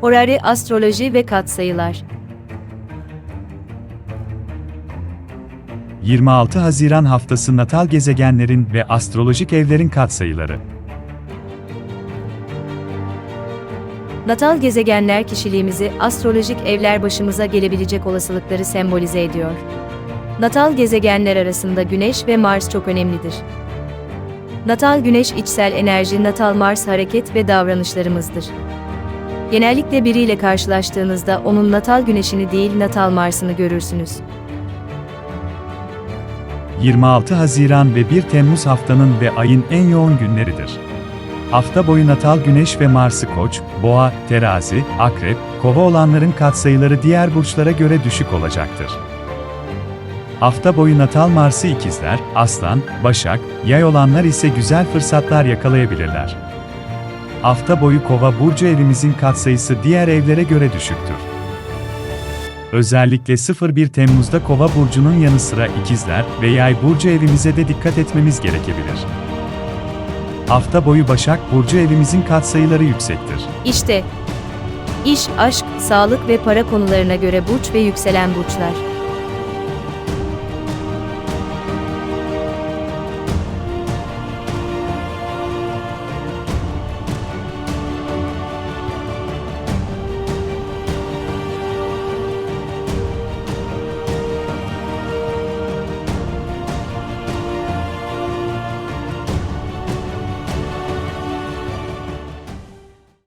Horari astroloji ve katsayılar. 26 Haziran haftası natal gezegenlerin ve astrolojik evlerin katsayıları. Natal gezegenler kişiliğimizi, astrolojik evler başımıza gelebilecek olasılıkları sembolize ediyor. Natal gezegenler arasında Güneş ve Mars çok önemlidir. Natal Güneş içsel enerji, natal Mars hareket ve davranışlarımızdır. Genellikle biriyle karşılaştığınızda onun natal Güneşini değil natal Mars'ını görürsünüz. 26 Haziran ve 1 Temmuz haftanın ve ayın en yoğun günleridir. Hafta boyu natal Güneş ve Mars'ı Koç, Boğa, Terazi, Akrep, Kova olanların katsayıları diğer burçlara göre düşük olacaktır. Hafta boyu natal Mars'ı ikizler, Aslan, Başak, Yay olanlar ise güzel fırsatlar yakalayabilirler. Hafta boyu Kova burcu evimizin katsayısı diğer evlere göre düşüktür. Özellikle 01 Temmuz'da Kova burcunun yanı sıra ikizler ve Yay burcu evimize de dikkat etmemiz gerekebilir. Hafta boyu Başak burcu evimizin katsayıları yüksektir. İşte, iş, aşk, sağlık ve para konularına göre burç ve yükselen burçlar.